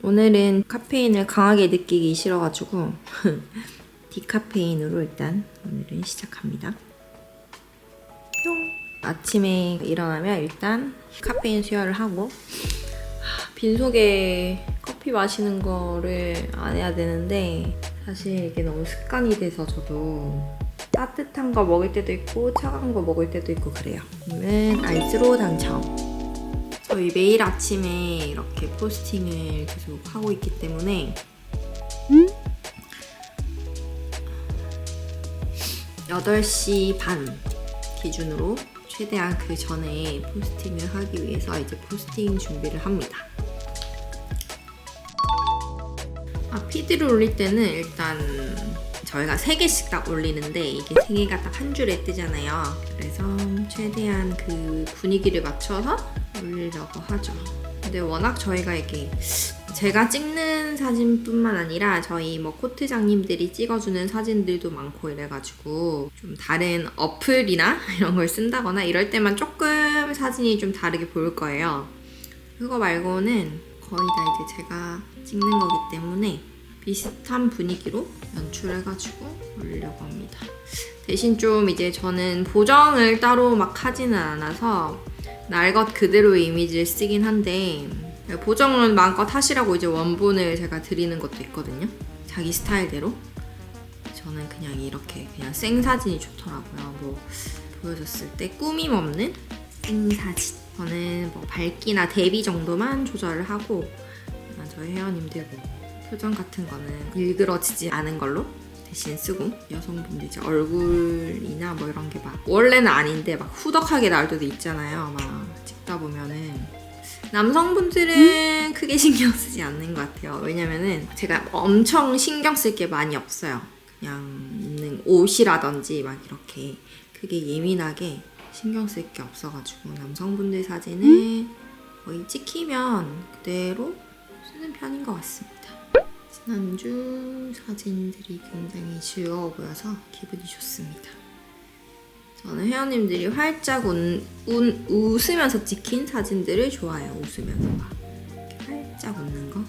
오늘은 카페인을 강하게 느끼기 싫어가지고 디카페인으로 일단 오늘은 시작합니다. 뿅. 아침에 일어나면 일단 카페인 수혈을 하고 하, 빈속에 커피 마시는 거를 안 해야 되는데 사실 이게 너무 습관이 돼서 저도 따뜻한 거 먹을 때도 있고 차가운 거 먹을 때도 있고 그래요. 오늘은 아이스로 당첨. 저희 매일 아침에 이렇게 포스팅을 계속 하고 있기 때문에 여덟 시반 기준으로 최대한 그 전에 포스팅을 하기 위해서 이제 포스팅 준비를 합니다. 아, 피드를 올릴 때는 일단 저희가 3개씩 딱 올리는데 이게 3개가 딱 한 줄에 뜨잖아요. 그래서 최대한 그 분위기를 맞춰서 올리려고 하죠. 근데 워낙 저희가 이게 제가 찍는 사진뿐만 아니라 저희 뭐 코트장님들이 찍어주는 사진들도 많고 이래가지고 좀 다른 어플이나 이런 걸 쓴다거나 이럴 때만 조금 사진이 좀 다르게 보일 거예요. 그거 말고는 거의 다 이제 제가 찍는 거기 때문에 비슷한 분위기로 연출해가지고 올리려고 합니다. 대신 좀 이제 저는 보정을 따로 막 하지는 않아서 날 것 그대로의 이미지를 쓰긴 한데 보정은 마음껏 하시라고 이제 원본을 제가 드리는 것도 있거든요. 자기 스타일대로. 저는 그냥 이렇게 그냥 생 사진이 좋더라고요. 뭐 보여줬을 때 꾸밈 없는 생 사진. 저는 뭐 밝기나 대비 정도만 조절을 하고 아, 저희 회원님들 뭐 표정 같은 거는 일그러지지 않은 걸로 대신 쓰고 여성분들 이제 얼굴이나 뭐 이런 게 막 원래는 아닌데 막 후덕하게 나올 때도 있잖아요. 막 찍다 보면은 남성분들은 크게 신경 쓰지 않는 것 같아요. 왜냐면은 제가 엄청 신경 쓸 게 많이 없어요. 그냥 입는 옷이라든지 막 이렇게 크게 예민하게 신경 쓸 게 없어가지고 남성분들 사진을 거의 찍히면 그대로 쓰는 편인 것 같습니다. 지난주 사진들이 굉장히 즐거워 보여서 기분이 좋습니다. 저는 회원님들이 활짝 운, 운, 웃으면서 찍힌 사진들을 좋아해요. 웃으면서 막 활짝 웃는 거.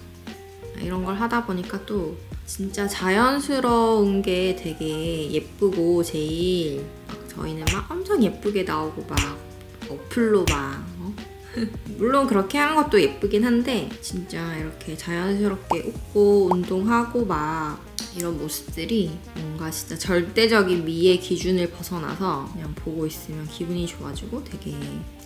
이런 걸 하다 보니까 또 진짜 자연스러운 게 되게 예쁘고 제일 막 저희는 막 엄청 예쁘게 나오고 막 어플로 막 어? 물론 그렇게 하는 것도 예쁘긴 한데 진짜 이렇게 자연스럽게 웃고 운동하고 막 이런 모습들이 뭔가 진짜 절대적인 미의 기준을 벗어나서 그냥 보고 있으면 기분이 좋아지고 되게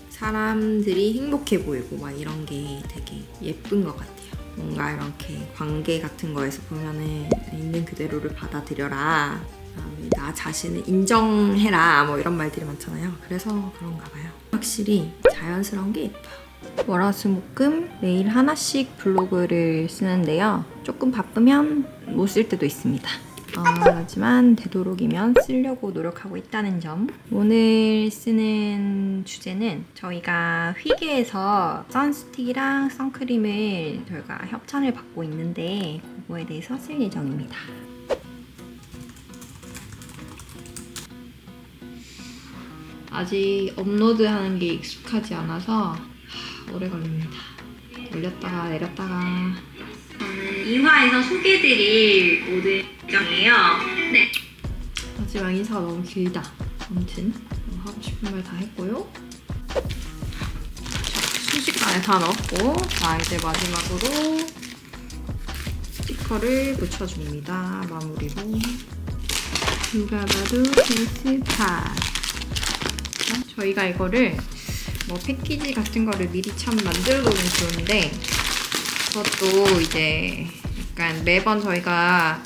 사람들이 행복해 보이고 막 이런 게 되게 예쁜 것 같아요. 뭔가 이렇게 관계 같은 거에서 보면은 있는 그대로를 받아들여라. 나 자신을 인정해라. 뭐 이런 말들이 많잖아요. 그래서 그런가 봐요. 확실히 자연스러운 게 예뻐요. 월화수목금 매일 하나씩 블로그를 쓰는데요. 조금 바쁘면 못 쓸 때도 있습니다. 어, 하지만 되도록이면 쓰려고 노력하고 있다는 점. 오늘 쓰는 주제는 저희가 휘게에서 선스틱이랑 선크림을 저희가 협찬을 받고 있는데 그거에 대해서 쓸 예정입니다. 아직 업로드하는 게 익숙하지 않아서 하, 오래 걸립니다. 올렸다가 내렸다가 저는 이화에서 소개드릴 모델 예정이에요. 네. 마지막 인사가 너무 길다. 아무튼 뭐 하고 싶은 말 다 했고요. 순식간에 다 넣었고 자 이제 마지막으로 스티커를 붙여줍니다. 마무리로 누가 봐도 페이스팟 저희가 이거를 뭐 패키지 같은 거를 미리 참 만들어 놓으면 좋은데 그것도 이제 약간 매번 저희가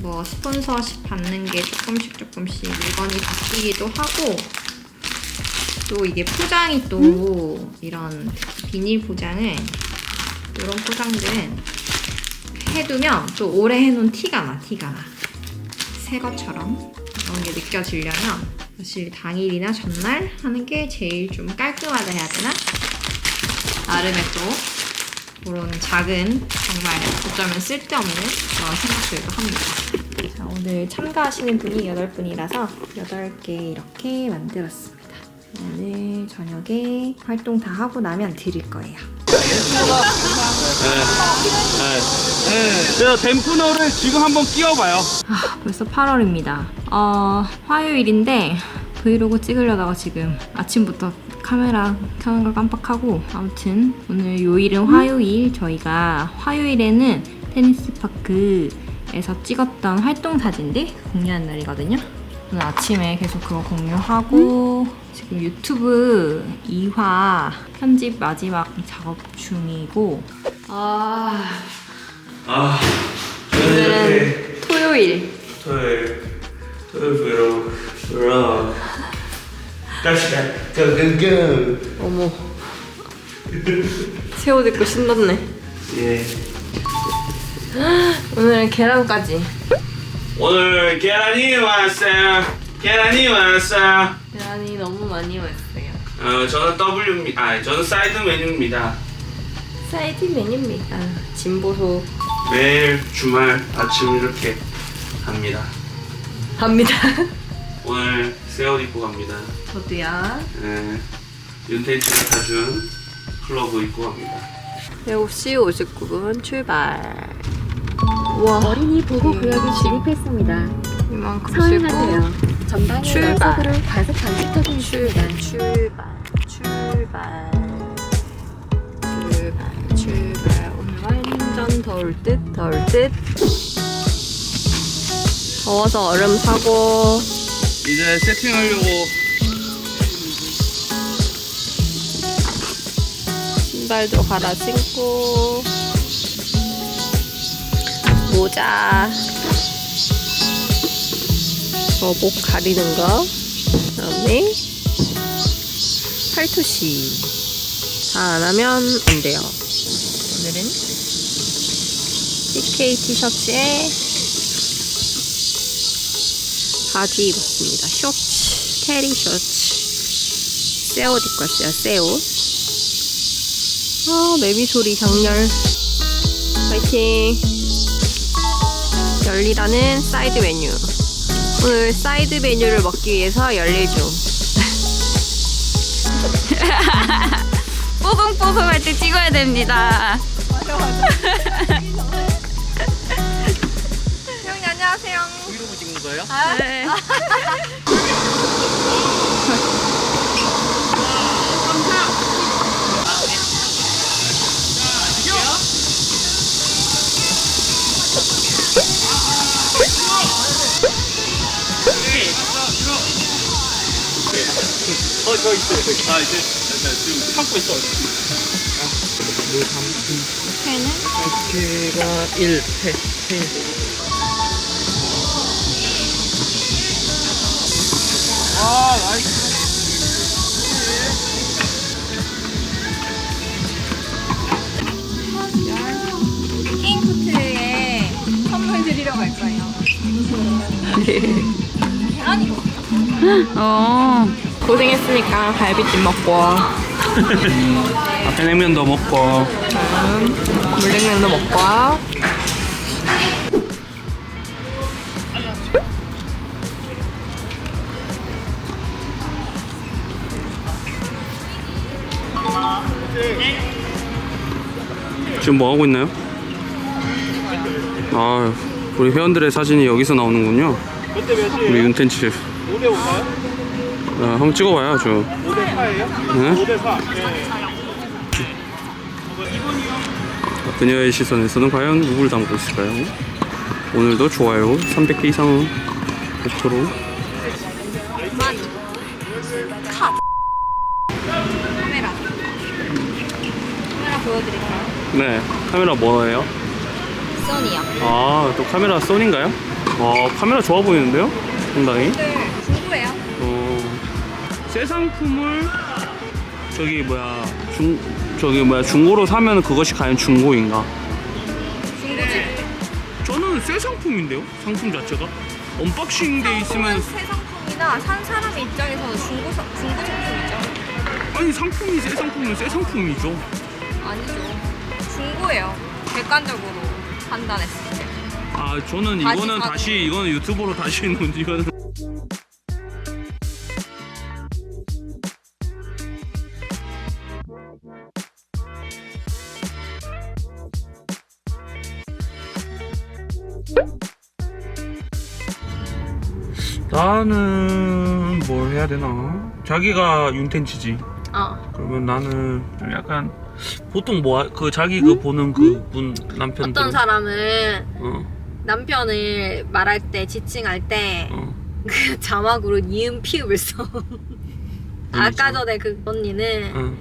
뭐 스폰서십 받는 게 조금씩 조금씩 물건이 바뀌기도 하고 또 이게 포장이 또 이런 비닐 포장을 이런 포장들은 해두면 또 오래 해놓은 티가 나 티가 나 새 것처럼 그런 게 느껴지려면 사실 당일이나 전날 하는 게 제일 좀 깔끔하다 해야 되나? 나름의 또 그런 작은 정말 어쩌면 쓸데없는 그런 생각들도 합니다. 자, 오늘 참가하시는 분이 8분이라서 8개 이렇게 만들었습니다. 오늘 저녁에 활동 다 하고 나면 드릴 거예요. 네. 그래서 댐프너를 지금 한번 끼워봐요. 아, 벌써 8월입니다. 어, 화요일인데 브이로그 찍으려다가 지금 아침부터 카메라 켜는 걸 깜빡하고 아무튼 오늘 요일은 화요일 저희가 화요일에는 테니스 파크에서 찍었던 활동 사진들 공유한 날이거든요. 오늘 아침에 계속 그거 공유하고 지금 유튜브 2화 편집 마지막 작업 중이고 아 아, 오늘은 토요일 토요일, 토요일 브이로그, 브이로그. 갑시다. 고고고. 어머 새 옷 입고 신났네 예. 오늘은 계란까지 오늘 계란이 왔어요. 계란이 왔어요. 계란이 너무 많이 왔어요 어, 저는 W입니다. 아, 저는 사이드 메뉴입니다. 사이드 메뉴입니다 진보소 매일 주말 아침 이렇게 합니다. 합니다 오늘 새 옷 입고 갑니다. 저도요 예. 윤텐츠가 사준 클로브 입고 갑니다. 7시 59분 출발 우와 어린이 보호 구역에 진입했습니다. 이만큼 서행하세요. 전방에 출발. 연속으로 과속 방지턱이 있습니다. 출발 출발 출발 출발 출발 오늘 완전 더울 듯 더울 듯 더워서 얼음 사고 이제 세팅하려고 신발도 갈아 신고 모자. 저목 가리는 거. 그다음에 팔토시. 다 안 하면 안 돼요. 오늘은 CK 티셔츠에 바지 입었습니다. 셔츠 테리 셔츠. 새옷 입고 왔어요 새옷. 아, 매미 소리 장렬. 파이팅. 열리라는 사이드 메뉴. 오늘 사이드 메뉴를 먹기 위해서 열일 중. 뽀송뽀송할 때 찍어야 됩니다. 맞아, 맞아. 형님, 안녕하세요. 브이로그 찍는 거예요? 네. 어, 저 있어요. 아, 이제 일단 지금 참고 있어. 펜은? 걔가 1, 패, 패. 아, 나이스. 코트에 선물 드리러 갈 거예요. 계란이 어. 고생했으니까 갈비찜 먹고 앞에 냉면도 먹고. 물냉면도 먹고 지금 뭐 하고 있나요? 아, 우리 회원들의 사진이 여기서 나오는군요. 우리 윤텐츠. 5대 5가요? 아, 한번 찍어봐야죠. 5대 4예요? 네? 5대 4. 그녀의 시선에서는 과연 누굴 담고 있을까요? 오늘도 좋아요 300개 이상 목표로 카메라. 카메라 보여드릴까요? 네 카메라 뭐예요? 소니요. 아또 카메라 소니인가요? 어 카메라 좋아 보이는데요? 상당히 네, 중고예요. 어, 새 상품을 저기 뭐야 중 저기 뭐야 중고로 사면 그것이 과연 중고인가? 중고지. 저는 새 상품인데요 상품 자체가 언박싱 돼 있으면 새 상품이나 산 사람의 입장에서는 중고 사- 중고 상품이죠. 아니 상품이 새 상품은 새 상품이죠 아니죠. 중고예요. 객관적으로 판단했을 때. 아 저는 다시 이거는 사고. 다시 이거는 유튜브로 다시 놓은 이거는 나는 뭘 해야 되나? 자기가 윤텐치지. 어. 그러면 나는 좀 약간 보통 뭐 그 자기 그 보는 그 분 남편들 어떤 사람은 어, 남편을 말할 때 지칭할 때 어. 그 자막으로 니은 피읍을 써. 아까 전에 그 언니는 어.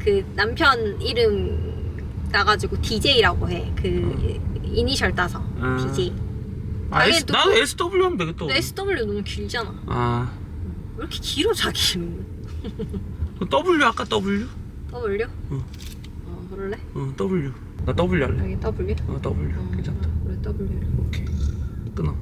그 남편 이름 나가지고 DJ라고 해. 그 이니셜 따서 아. DJ. 아, S, 자기도- 나도 SW 하면 되겠다. SW 너무 길잖아. 아, 왜 이렇게 길어 자기 이름은? 그 W 아까 W? W? 응. 어 그럴래? 어, W. 나 W 할래. 여기 W? 어, W. 어, 괜찮다. 그래 W. 오케이. 끊어.